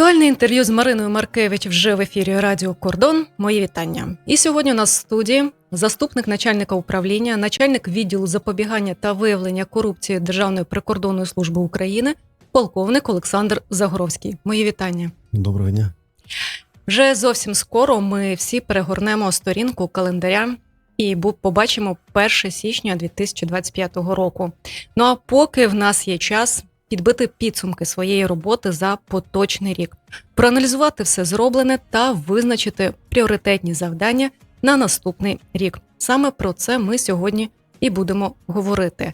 Актуальне інтерв'ю з Мариною Маркевич вже в ефірі Радіо Кордон. Мої вітання. І сьогодні у нас в студії заступник начальника управління, начальник відділу запобігання та виявлення корупції Державної прикордонної служби України, полковник Олександр Загоровський. Мої вітання. Доброго дня. Вже зовсім скоро ми всі перегорнемо сторінку календаря і побачимо 1 січня 2025 року. Ну а поки в нас є час підбити підсумки своєї роботи за поточний рік, проаналізувати все зроблене та визначити пріоритетні завдання на наступний рік. Саме про це ми сьогодні і будемо говорити.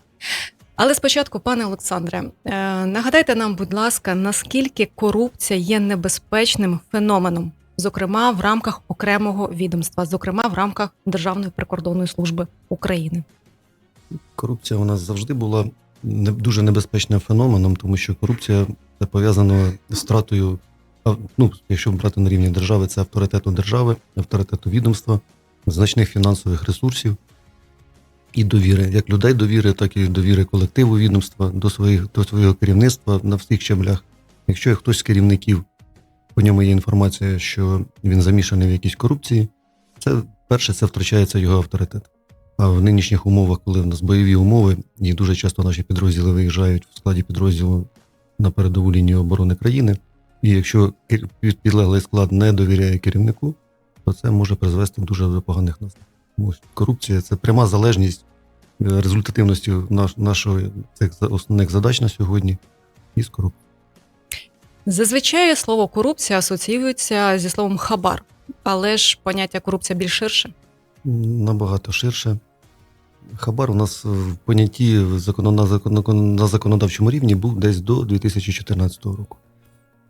Але спочатку, пане Олександре, е, нагадайте нам, будь ласка, наскільки корупція є небезпечним феноменом, зокрема в рамках окремого відомства, зокрема в рамках Державної прикордонної служби України. Корупція у нас завжди була дуже небезпечним феноменом, тому що корупція це пов'язано з втратою, ну, якщо брати на рівні держави, це авторитету держави, авторитету відомства, значних фінансових ресурсів і довіри, як людей довіри, так і довіри колективу відомства до своїх до свого керівництва на всіх щаблях. Якщо хтось з керівників по ньому є інформація, що він замішаний в якійсь корупції, це перше, це втрачається його авторитет. А в нинішніх умовах, коли в нас бойові умови, і дуже часто наші підрозділи виїжджають в складі підрозділу на передову лінію оборони країни, і якщо підлеглий склад не довіряє керівнику, то це може призвести дуже до поганих наслідків. Корупція це пряма залежність е, результативності наш, нашої цих основних задач на сьогодні із корупцією. Зазвичай слово корупція асоціюється зі словом хабар, але ж поняття корупція більш ширше. Набагато ширше. Хабар у нас в понятті на законодавчому рівні був десь до 2014 року.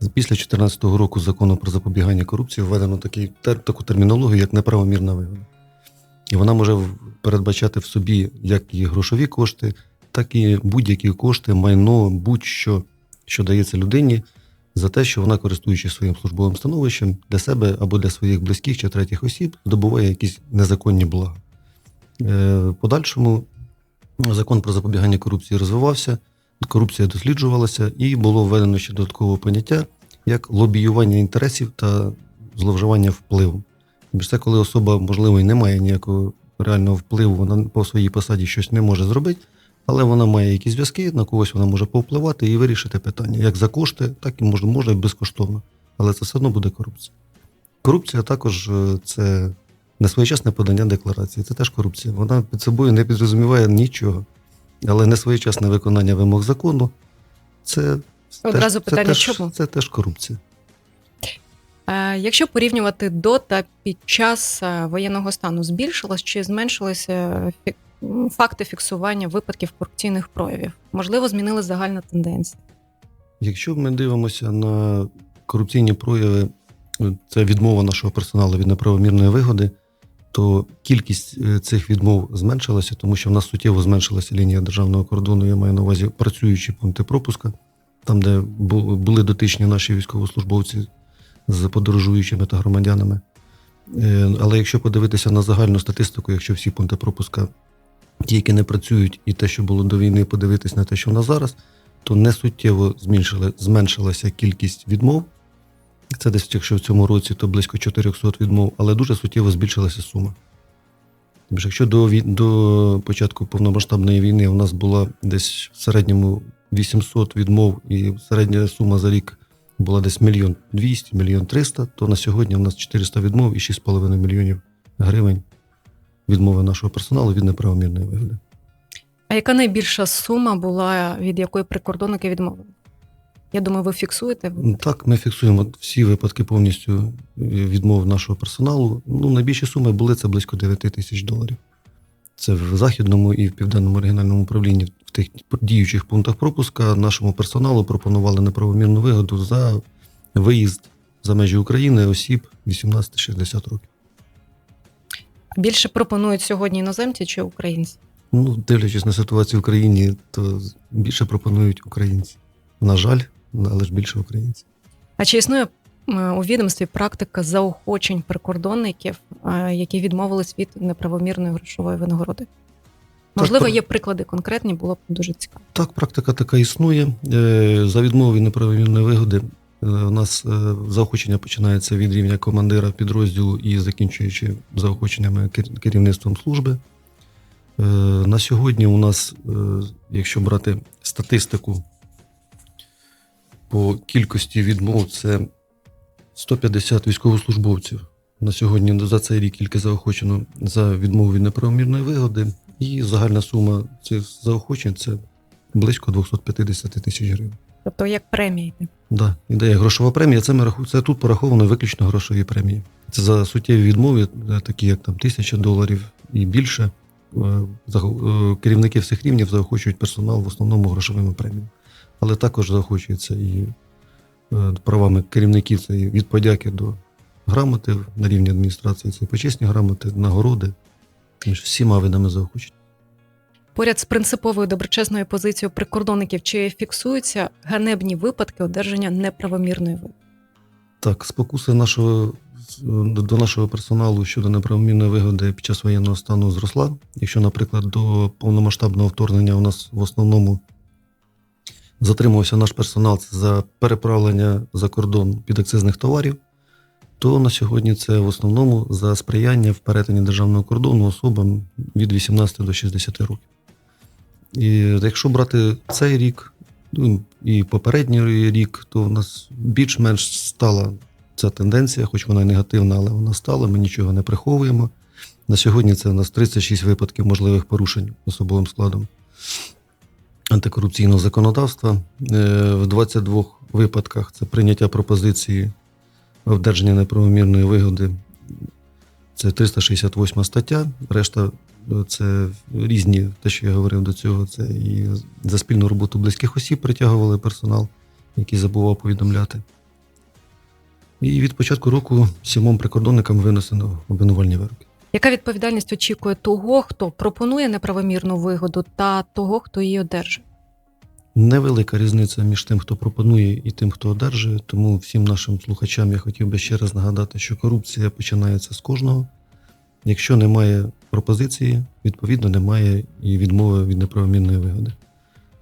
Після 2014 року закону про запобігання корупції введено такий, таку термінологію, як неправомірна вигода. І вона може передбачати в собі як і грошові кошти, так і будь-які кошти, майно, будь-що, що дається людині за те, що вона, користуючись своїм службовим становищем, для себе або для своїх близьких чи третіх осіб, здобуває якісь незаконні блага. Е, В подальшому закон про запобігання корупції розвивався, корупція досліджувалася, і було введено ще додаткове поняття як лобіювання інтересів та зловживання впливу. Тобто Це коли особа, можливо, і не має ніякого реального впливу, вона по своїй посаді щось не може зробити, але вона має якісь зв'язки, на когось вона може повпливати і вирішити питання як за кошти, так і може, може і безкоштовно. Але це все одно буде корупція. Корупція також е, це несвоєчасне подання декларації. Це теж корупція. Вона під собою не підрозуміває нічого. Але несвоєчасне виконання вимог закону це Одразу теж, питання, це теж, чому? Це теж корупція. Е, Якщо порівнювати до та під час е, воєнного стану, збільшилось чи м, факти фіксування випадків корупційних проявів? Можливо, змінилася загальна тенденція. Якщо ми дивимося на корупційні прояви, це відмова нашого персоналу від неправомірної вигоди, то кількість е, цих відмов зменшилася, тому що в нас суттєво зменшилася лінія державного кордону. Я маю на увазі працюючі пункти пропуска, там, де були дотичні наші військовослужбовці з подорожуючими та громадянами. Е, Але якщо подивитися на загальну статистику, якщо всі пункти пропуска, ті, які не працюють, і те, що було до війни, подивитись на те, що в нас зараз, то не суттєво зменшили, зменшилася кількість відмов. Це десь, якщо в цьому році, то близько 400 відмов, але дуже суттєво збільшилася сума. Тому що якщо до, до початку повномасштабної війни у нас була десь в середньому 800 відмов, і середня сума за рік була десь мільйон 200, мільйон 300, то на сьогодні у нас 400 відмов і 6,5 мільйонів гривень відмови нашого персоналу від неправомірної вигоди. А яка найбільша сума була, від якої прикордонники відмовили? Я думаю, ви фіксуєте. Так, ми фіксуємо всі випадки повністю відмов нашого персоналу. Ну, найбільші суми були це близько 9 тисяч доларів. Це в західному і в південному регіональному управлінні в тих діючих пунктах пропуска нашому персоналу пропонували неправомірну вигоду за виїзд за межі України осіб 18-60 років. Більше пропонують сьогодні іноземці чи українці? Ну, дивлячись на ситуацію в країні, то більше пропонують українці. На жаль, але ж більше українці. А чи існує у відомстві практика заохочень прикордонників, е, які відмовились від неправомірної грошової винагороди? Можливо, є приклади конкретні, було б дуже цікаво. Так, практика така існує. Е, За відмову від неправомірної вигоди У нас е, заохочення починається від рівня командира підрозділу і закінчуючи заохоченнями керівництвом служби. Е, На сьогодні у нас, е, якщо брати статистику по кількості відмов, це 150 військовослужбовців. На сьогодні за цей рік тільки заохочено за відмову від неправомірної вигоди, і загальна сума цих заохочень це близько 250 тисяч гривень. Тобто як премія йде. Да, ідея грошова премія. Це ми раху... це тут пораховано виключно грошові премії. Це за суттєві відмови, е, такі як там тисяча доларів і більше. е, е, Керівники всіх рівнів заохочують персонал в основному грошовими преміями. Але також заохочується і правами керівників це від подяки до грамоти на рівні адміністрації, це почесні грамоти, нагороди. Всіма видами заохочень. Поряд з принциповою доброчесною позицією прикордонників чи фіксуються ганебні випадки одержання неправомірної вигоди? Так, спокуси нашого до нашого персоналу щодо неправомірної вигоди під час воєнного стану зросла. Якщо, наприклад, до повномасштабного вторгнення у нас в основному затримувався наш персонал за переправлення за кордон підакцизних товарів, то на сьогодні це в основному за сприяння в перетині державного кордону особам від 18 до 60 років. І якщо брати цей рік, ну, і попередній рік, то в нас більш-менш стала ця тенденція, хоч вона і негативна, але вона стала, ми нічого не приховуємо. На сьогодні це у нас 36 випадків можливих порушень особовим складом антикорупційного законодавства. Е, В 22 випадках це прийняття пропозиції одержання неправомірної вигоди. Це 368 стаття. Решта це різні, те, що я говорив до цього, це і за спільну роботу близьких осіб притягували персонал, який забував повідомляти. І від початку року сімом прикордонникам винесено обвинувальні вироки. Яка відповідальність очікує того, хто пропонує неправомірну вигоду, та того, хто її одержує? Невелика різниця між тим, хто пропонує, і тим, хто одержує. Тому всім нашим слухачам я хотів би ще раз нагадати, що корупція починається з кожного. Якщо немає пропозиції, відповідно немає і відмови від неправомірної вигоди.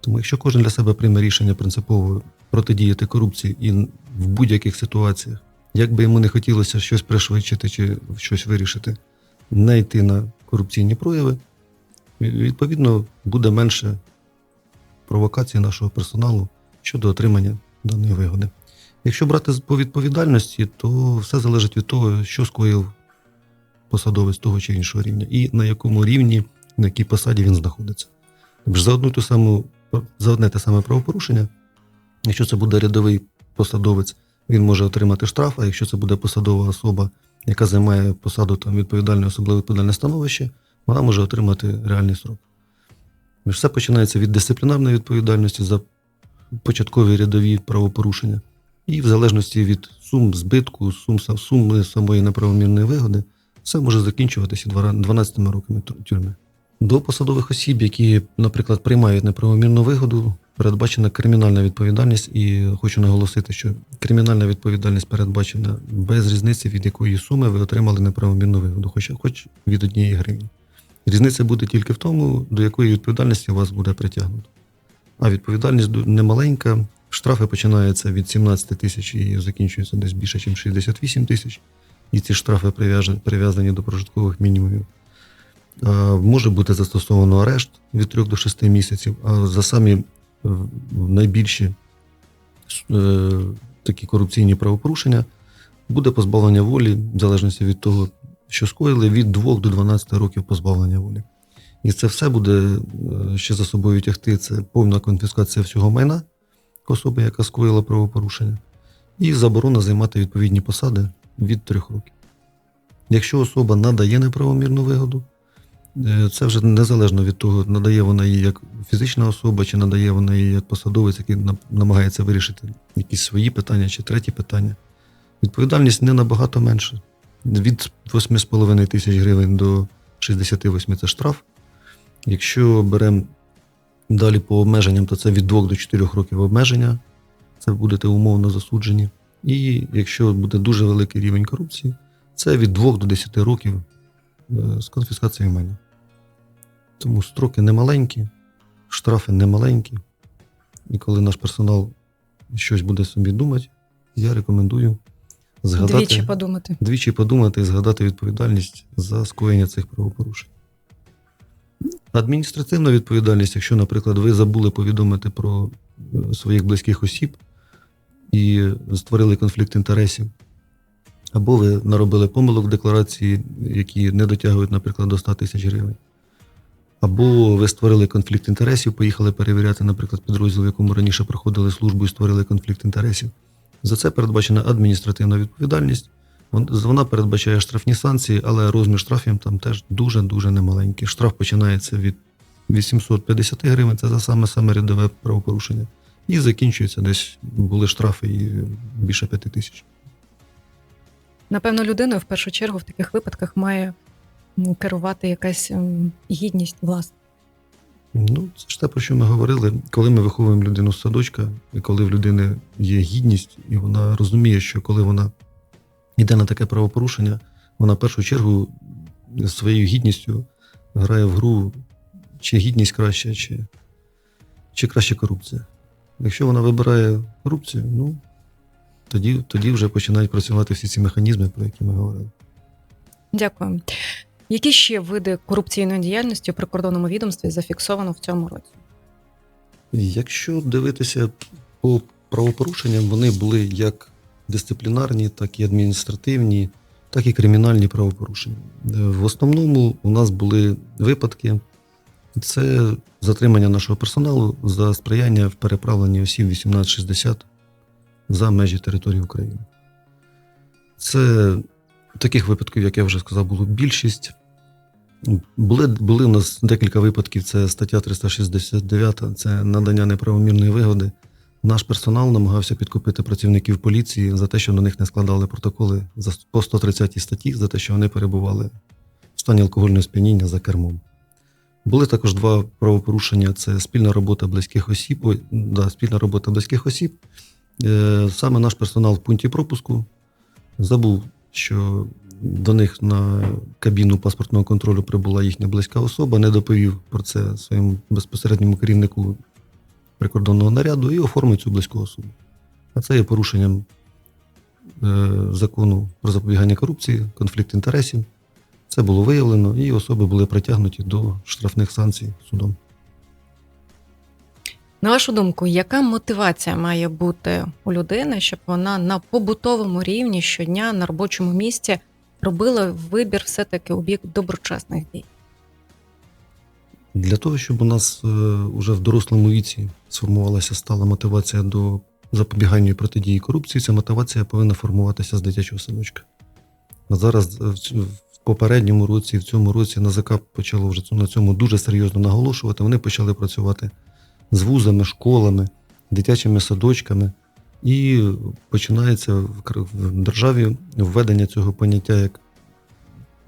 Тому якщо кожен для себе прийме рішення принципово протидіяти корупції і в будь-яких ситуаціях, як би йому не хотілося щось пришвидшити чи щось вирішити, не йти на корупційні прояви, відповідно буде менше провокації нашого персоналу щодо отримання даної вигоди. Якщо брати по відповідальності, то все залежить від того, що скоїв посадовець того чи іншого рівня, і на якому рівні, на якій посаді він знаходиться. Тобто за одну ту саму за одне те саме правопорушення, якщо це буде рядовий посадовець, він може отримати штраф, а якщо це буде посадова особа, яка займає посаду там відповідальне, особливо відповідальне становище, вона може отримати реальний срок. Тож Все починається від дисциплінарної відповідальності за початкові рядові правопорушення. І в залежності від сум збитку, сум, суми самої неправомірної вигоди, все може закінчуватися 12 роками тю- тюрми. До посадових осіб, які, наприклад, приймають неправомірну вигоду, передбачена кримінальна відповідальність, і хочу наголосити, що кримінальна відповідальність передбачена без різниці, від якої суми ви отримали неправомірну вигоду, хоч, хоч від однієї гривні. Різниця буде тільки в тому, до якої відповідальності вас буде притягнуто. А відповідальність немаленька. Штрафи починаються від 17 тисяч і закінчуються десь більше, ніж 68 тисяч. І ці штрафи прив'язані до прожиткових мінімумів. Може бути застосовано арешт від 3 до 6 місяців, а за самі е, найбільші е, такі корупційні правопорушення буде позбавлення волі, в залежності від того, що скоїли, від 2 до 12 років позбавлення волі. І це все буде е, ще за собою тягти це повна конфіскація всього майна особи, яка скоїла правопорушення, і заборона займати відповідні посади від 3 років. Якщо особа надає неправомірну вигоду, е, це вже незалежно від того, надає вона її як фізична особа, чи надає вона її як посадовець, який нам- намагається вирішити якісь свої питання чи треті питання. Відповідальність не набагато менша. Від 8,5 тисяч гривень до 68 це штраф. Якщо беремо далі по обмеженням, то це від 2 до 4 років обмеження. Це будете умовно засуджені. І якщо буде дуже великий рівень корупції, це від 2 до 10 років е, з конфіскацією майна. Тому строки немаленькі, штрафи немаленькі. І коли наш персонал щось буде собі думати, я рекомендую згадати Двічі подумати. двічі подумати і згадати відповідальність за скоєння цих правопорушень. Адміністративна відповідальність, якщо, наприклад, ви забули повідомити про е, своїх близьких осіб і створили конфлікт інтересів, або ви наробили помилок в декларації, які не дотягують, наприклад, до 100 тисяч гривень. Або ви створили конфлікт інтересів, поїхали перевіряти, наприклад, підрозділ, в якому раніше проходили службу і створили конфлікт інтересів. За це передбачена адміністративна відповідальність. Вона передбачає штрафні санкції, але розмір штрафів там теж дуже-дуже немаленький. Штраф починається від 850 гривень, це за саме саме рядове правопорушення. І закінчується десь були штрафи і більше 5 тисяч. Напевно, людиною в першу чергу в таких випадках має керувати якась гідність власна. Ну, це ж те, про що ми говорили. Коли ми виховуємо людину з садочка, і коли в людини є гідність, і вона розуміє, що коли вона йде на таке правопорушення, вона в першу чергу своєю гідністю грає в гру, чи гідність краще, чи, чи краще корупція. Якщо вона вибирає корупцію, ну тоді, тоді вже починають працювати всі ці механізми, про які ми говорили. Дякую. Які ще види корупційної діяльності у прикордонному відомстві зафіксовано в цьому році? Якщо дивитися по правопорушенням, вони були як дисциплінарні, так і адміністративні, так і кримінальні правопорушення. Е, В основному у нас були випадки: це затримання нашого персоналу за сприяння в переправленні осіб 1860 за межі території України. Це таких випадків, як я вже сказав, було більшість. Були, були у нас декілька випадків. Це стаття 369, це надання неправомірної вигоди. Наш персонал намагався підкупити працівників поліції за те, що на них не складали протоколи по 130 статті, за те, що вони перебували в стані алкогольного сп'яніння за кермом. Були також два правопорушення: це спільна робота близьких осіб. Ой, да, спільна робота близьких осіб. Е, саме наш персонал в пункті пропуску забув, що до них на кабіну паспортного контролю прибула їхня близька особа, не доповів про це своєму безпосередньому керівнику прикордонного наряду і оформив цю близьку особу. А це є порушенням е, закону про запобігання корупції, конфлікт інтересів. Це було виявлено, і особи були притягнуті до штрафних санкцій судом. На вашу думку, яка мотивація має бути у людини, щоб вона на побутовому рівні щодня на робочому місці робила вибір все-таки у бік доброчесних дій? Для того, щоб у нас е, уже в дорослому віці сформувалася стала мотивація до запобігання і протидії корупції, ця мотивація повинна формуватися з дитячого садочка. А зараз е, в попередньому році, і в цьому році НАЗК почало вже на цьому дуже серйозно наголошувати. Вони почали працювати з вузами, школами, дитячими садочками. І починається в державі введення цього поняття як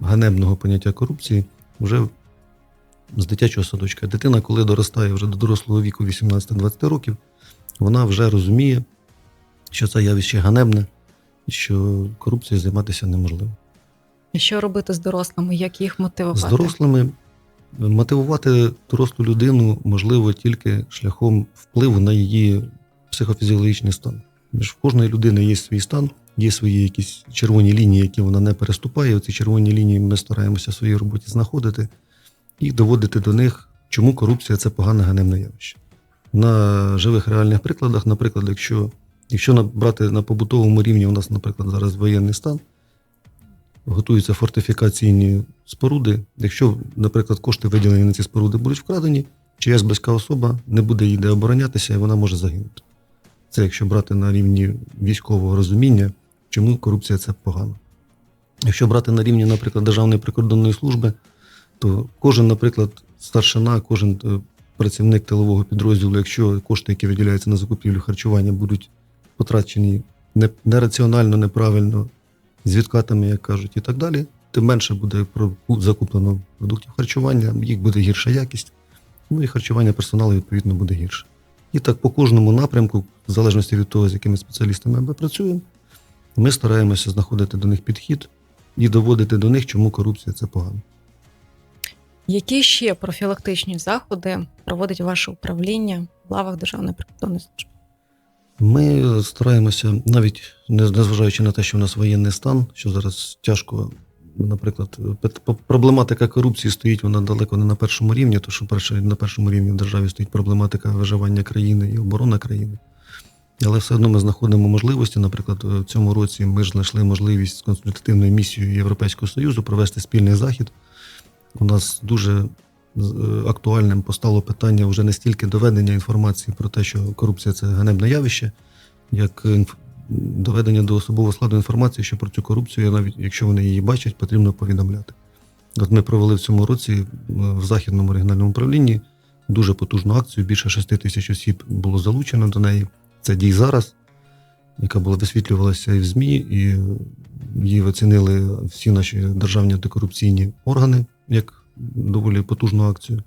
ганебного поняття корупції вже з дитячого садочка. Дитина, коли доростає вже до дорослого віку 18-20 років, вона вже розуміє, що це явище ганебне і що корупцією займатися неможливо. Що робити з дорослими, як їх мотивувати? З дорослими мотивувати дорослу людину можливо тільки шляхом впливу на її психофізіологічний стан. Ж в кожної людини є свій стан, є свої якісь червоні лінії, які вона не переступає. Ці червоні лінії ми стараємося в своїй роботі знаходити і доводити до них, чому корупція це погане ганебне явище. На живих реальних прикладах, наприклад, якщо, якщо брати на побутовому рівні, у нас, наприклад, зараз воєнний стан, готуються фортифікаційні споруди. Якщо, наприклад, кошти виділені на ці споруди будуть вкрадені, чиясь близька особа не буде їй де оборонятися, і вона може загинути. Це якщо брати на рівні військового розуміння, чому корупція це погано. Якщо брати на рівні, наприклад, Державної прикордонної служби, то кожен, наприклад, старшина, кожен е, працівник тилового підрозділу, якщо кошти, які виділяються на закупівлю харчування, будуть потрачені нераціонально, неправильно, з відкатами, як кажуть, і так далі, тим менше буде закуплено продуктів харчування, їх буде гірша якість, ну і харчування персоналу, відповідно, буде гірше. І так по кожному напрямку, в залежності від того, з якими спеціалістами ми працюємо, ми стараємося знаходити до них підхід і доводити до них, чому корупція це погано. Які ще профілактичні заходи проводить ваше управління в лавах Державної прикордонної служби? Ми стараємося, навіть незважаючи на те, що в нас воєнний стан, що зараз тяжко, наприклад, проблематика корупції стоїть вона далеко не на першому рівні, тому що на першому рівні в державі стоїть проблематика виживання країни і оборона країни. Але все одно ми знаходимо можливості. Наприклад, в цьому році ми ж знайшли можливість з консультативною місією Європейського Союзу провести спільний захід. У нас дуже актуальним постало питання вже не стільки доведення інформації про те, що корупція це ганебне явище, як доведення до особового складу інформації, що про цю корупцію, навіть якщо вони її бачать, потрібно повідомляти. От ми провели в цьому році е, в західному регіональному управлінні дуже потужну акцію. Більше 6 тисяч осіб було залучено до неї. Це дій зараз, яка була висвітлювалася і в ЗМІ, і її оцінили всі наші державні антикорупційні органи як доволі потужну акцію.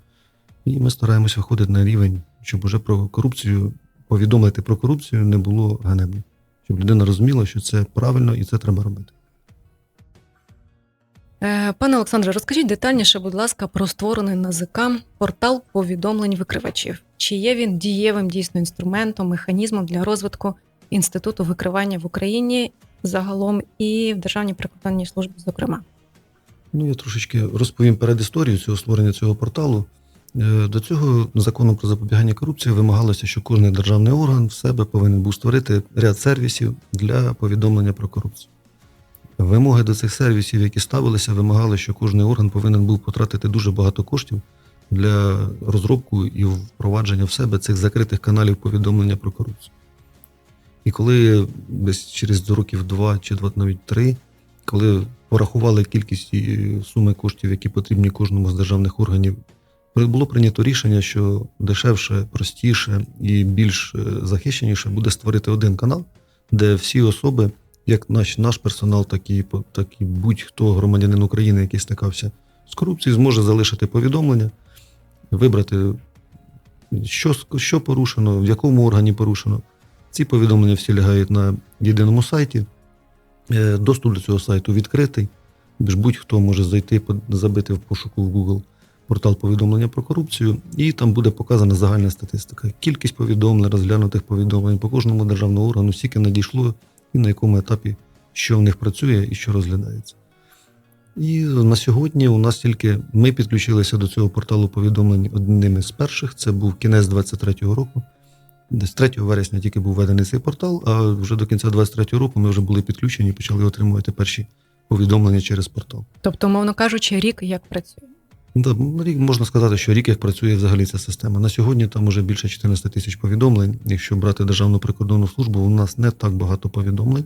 І ми стараємося виходити на рівень, щоб уже про корупцію повідомити про корупцію не було ганебно. Щоб людина розуміла, що це правильно і це треба робити. Е, Пане Олександре, розкажіть детальніше, будь ласка, про створений НАЗК портал повідомлень викривачів. Чи є він дієвим дійсно інструментом, механізмом для розвитку інституту викривання в Україні загалом і в Державній прикордонній службі, зокрема? Ну, я трошечки розповім перед історією цього створення цього порталу. Е, До цього законом про запобігання корупції вимагалося, що кожен державний орган в себе повинен був створити ряд сервісів для повідомлення про корупцію. Вимоги до цих сервісів, які ставилися, вимагали, що кожен орган повинен був потратити дуже багато коштів для розробку і впровадження в себе цих закритих каналів повідомлення про корупцію. І коли десь через років два чи навіть три, коли порахували кількість суми коштів, які потрібні кожному з державних органів, було прийнято рішення, що дешевше, простіше і більш е, захищеніше буде створити один канал, де всі особи, як наш, наш персонал, так і, так і будь-хто громадянин України, який стикався з корупцією, зможе залишити повідомлення, вибрати, що, що порушено, в якому органі порушено. Ці повідомлення всі лягають на єдиному сайті. Е, Доступ до цього сайту відкритий. Ж Будь-хто може зайти, забити в пошуку в Google портал повідомлення про корупцію, і там буде показана загальна статистика. Кількість повідомлень, розглянутих повідомлень по кожному державному органу, скільки надійшло, і на якому етапі що в них працює і що розглядається. І на сьогодні у нас тільки ми підключилися до цього порталу повідомлень одним із перших. Це був кінець 23-го року. Десь 3 вересня тільки був введений цей портал, а вже до кінця 23-го року ми вже були підключені і почали отримувати перші повідомлення через портал. Тобто, мовно кажучи, рік як працює. Да, ну, рік можна сказати, що рік як працює взагалі ця система. На сьогодні там уже більше 14 тисяч повідомлень. Якщо брати Державну прикордонну службу, у нас не так багато повідомлень.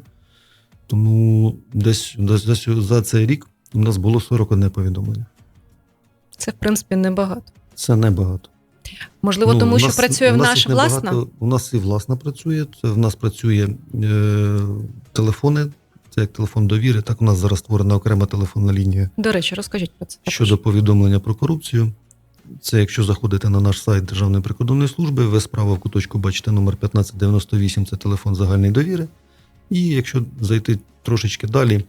Тому десь, десь, десь за цей рік у нас було 41 повідомлення. Це, в принципі, небагато. Це небагато. Можливо, Ну, тому що нас- працює в наш власна. У нас і власна працює. В нас працює е, телефони, це як телефон довіри. Так у нас зараз створена окрема телефонна лінія До речі, розкажіть про це. також. щодо повідомлення про корупцію. Це якщо заходите на наш сайт Державної прикордонної служби, ви справа в куточку бачите номер 1598, це телефон загальної довіри. І якщо зайти трошечки далі,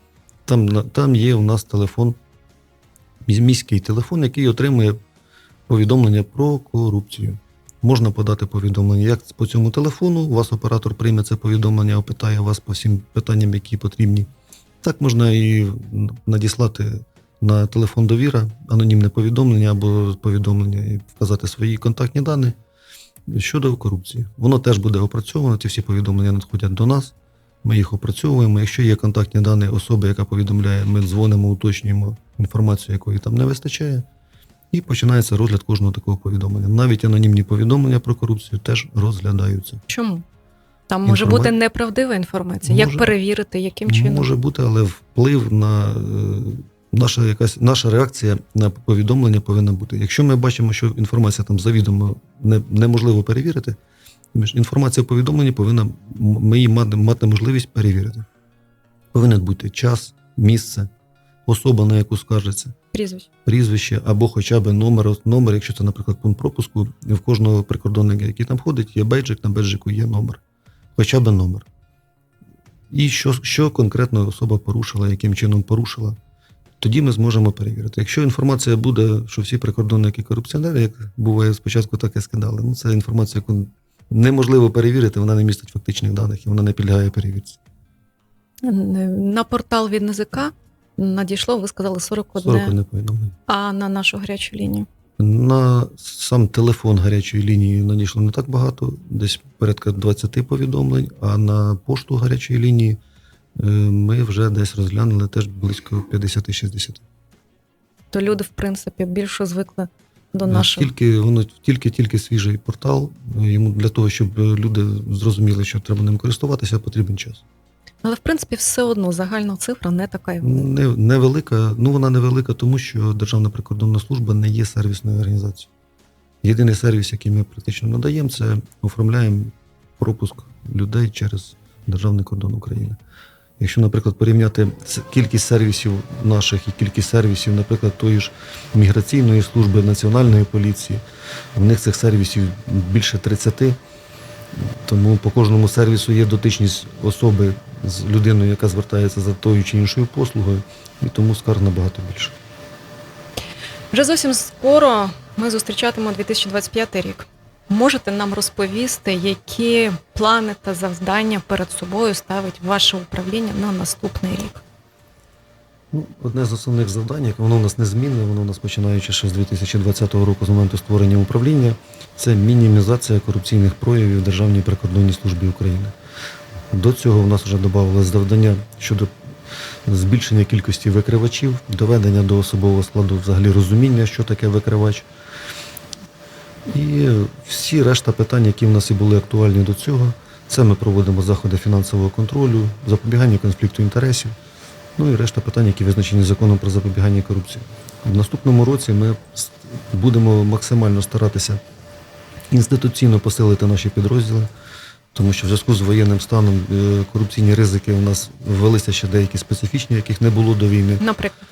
там, там є у нас телефон, міський телефон, який отримує повідомлення про корупцію. Можна подати повідомлення як по цьому телефону, у вас оператор прийме це повідомлення, опитає вас по всім питанням, які потрібні. Так можна і надіслати на телефон довіра, анонімне повідомлення або повідомлення і вказати свої контактні дані щодо корупції. Воно теж буде опрацьовано. Ці всі повідомлення надходять до нас. Ми їх опрацьовуємо. Якщо є контактні дані особи, яка повідомляє, ми дзвонимо, уточнюємо інформацію, якої там не вистачає. І починається розгляд кожного такого повідомлення. Навіть анонімні повідомлення про корупцію теж розглядаються. Чому? Там може Інформа- бути неправдива інформація. Як перевірити, яким чином? Може бути, але вплив на е, наша якась наша реакція на повідомлення повинна бути. Якщо ми бачимо, що інформація там завідомо не, неможливо перевірити, інформація в повідомленні повинна ми її мати, мати можливість перевірити. Повинен бути час, місце, особа, на яку скаржиться, Прізвище. прізвище або хоча б номер, номер, якщо це, наприклад, пункт пропуску, в кожного прикордонника, який там ходить, є бейджик, на бейджику є номер. Хоча б номер. І що, що конкретно особа порушила, яким чином порушила, тоді ми зможемо перевірити. Якщо інформація буде, що всі прикордонники корупціонери, як буває спочатку, так і скидали. Ну, це інформація, яку неможливо перевірити, вона не містить фактичних даних і вона не підлягає перевірці. На портал від НЗК надійшло, ви сказали, 41, 41 повідомлення. а на нашу гарячу лінію. На сам телефон гарячої лінії надійшло не так багато, десь порядка 20 повідомлень, а на пошту гарячої лінії е, ми вже десь розглянули теж близько 50-60. То люди, в принципі, більше звикли до нашого. Тільки воно тільки-тільки свіжий портал. е, Йому для того, щоб люди зрозуміли, що треба ним користуватися, потрібен час. Але в принципі все одно загальна цифра не така й. Не, невелика, ну вона невелика, тому що Державна прикордонна служба не є сервісною організацією. Єдиний сервіс, який ми практично надаємо, це оформляємо пропуск людей через Державний кордон України. Якщо, наприклад, порівняти кількість сервісів наших і кількість сервісів, наприклад, тої ж міграційної служби, національної поліції, в них цих сервісів більше 30, тому по кожному сервісу є дотичність особи з людиною, яка звертається за тою чи іншою послугою, і тому скарг набагато більше. Вже зовсім скоро ми зустрічатимемо 2025 рік. Можете нам розповісти, які плани та завдання перед собою ставить ваше управління на наступний рік? Ну, одне з основних завдань, яке воно у нас незмінне, воно у нас починаючи ще з 2020 року, з моменту створення управління, це мінімізація корупційних проявів в Державній прикордонній службі України. До цього в нас вже додавалось завдання щодо збільшення кількості викривачів, доведення до особового складу взагалі розуміння, що таке викривач. І всі решта питань, які в нас і були актуальні до цього, це ми проводимо заходи фінансового контролю, запобігання конфлікту інтересів. Ну і решта питань, які визначені законом про запобігання корупції. В наступному році ми будемо максимально старатися інституційно посилити наші підрозділи, тому що в зв'язку з воєнним станом е, корупційні ризики у нас ввелися ще деякі специфічні, яких не було до війни. Наприклад,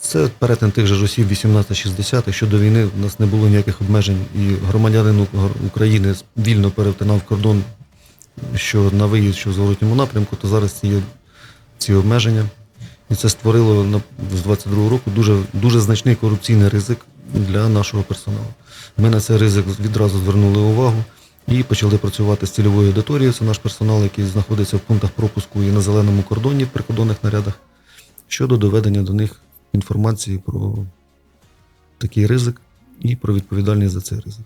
Це перетин тих же ж осіб 18-60, що до війни в нас не було ніяких обмежень, і громадянин України вільно перетинав кордон, що на виїзд, що в зворотньому напрямку, то зараз ці, є ці обмеження. І це створило на- з 22 року дуже, дуже значний корупційний ризик для нашого персоналу. Ми на цей ризик відразу звернули увагу і почали працювати з цільовою аудиторією. Це наш персонал, який знаходиться в пунктах пропуску і на зеленому кордоні в прикордонних нарядах щодо доведення до них інформації про такий ризик і про відповідальність за цей ризик.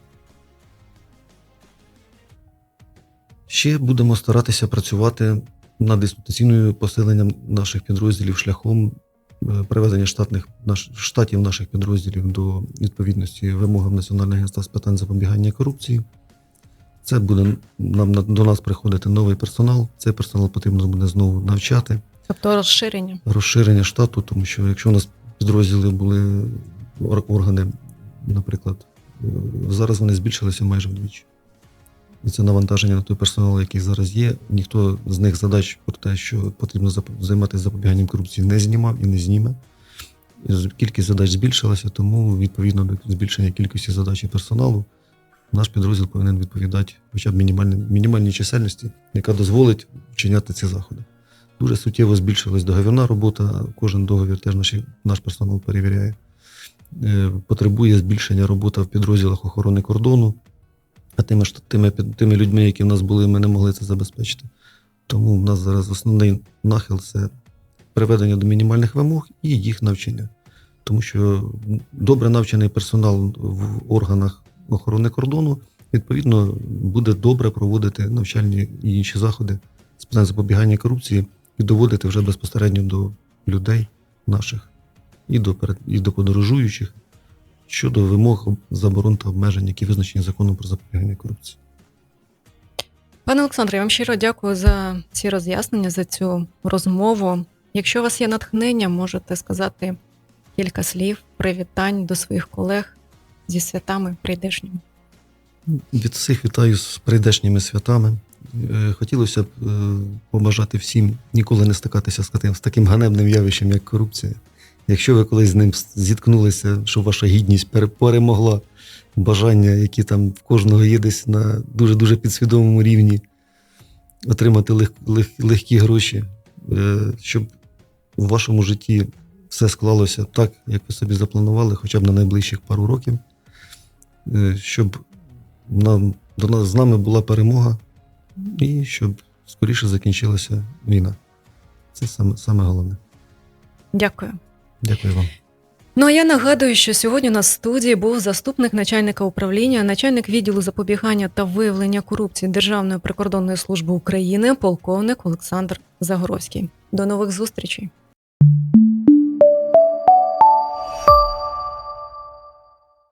Ще будемо старатися працювати над інституційною посиленням наших підрозділів шляхом е, приведення штатних штатів наших підрозділів до відповідності вимогам Національного агентства з питань запобігання корупції. Це буде нам до нас приходити новий персонал. Цей персонал потрібно буде знову навчати тобто розширення. розширення штату, тому що якщо у нас підрозділи були органи, наприклад, е, зараз вони збільшилися майже вдвічі. І це навантаження на той персонал, який зараз є. Ніхто з них задач про те, що потрібно займатися запобіганням корупції, не знімав і не зніме. Кількість задач збільшилася, тому відповідно до збільшення кількості задач і персоналу наш підрозділ повинен відповідати хоча б мінімальній, мінімальній чисельності, яка дозволить вчиняти ці заходи. Дуже суттєво збільшилась договірна робота. Кожен договір теж наші, наш персонал перевіряє. Е, Потребує збільшення робота в підрозділах охорони кордону. А тими, тими, тими людьми, які в нас були, ми не могли це забезпечити. Тому в нас зараз основний нахил це приведення до мінімальних вимог і їх навчання. Тому що добре навчений персонал в органах охорони кордону, відповідно, буде добре проводити навчальні і інші заходи з питань запобігання корупції і доводити вже безпосередньо до людей наших і до, і до подорожуючих щодо вимог заборон та обмежень, які визначені законом про запобігання корупції. Пане Олександре, я вам щиро дякую за ці роз'яснення, за цю розмову. Якщо у вас є натхнення, можете сказати кілька слів, привітань до своїх колег зі святами прийдешніми. Від всіх вітаю з прийдешніми святами. Е, Хотілося б е, побажати всім ніколи не стикатися з таким, з таким ганебним явищем, як корупція. Якщо ви колись з ним зіткнулися, що ваша гідність пере- перемогла бажання, які там в кожного є десь на дуже-дуже підсвідомому рівні, отримати лег, лег, легкі гроші, е, щоб в вашому житті все склалося так, як ви собі запланували, хоча б на найближчих пару років, щоб нам до нас з нами була перемога, і щоб скоріше закінчилася війна. Це саме, саме головне. Дякую. Дякую вам. Ну а я нагадую, що сьогодні у нас в студії був заступник начальника управління, начальник відділу запобігання та виявлення корупції Державної прикордонної служби України, полковник Олександр Загоровський. До нових зустрічей.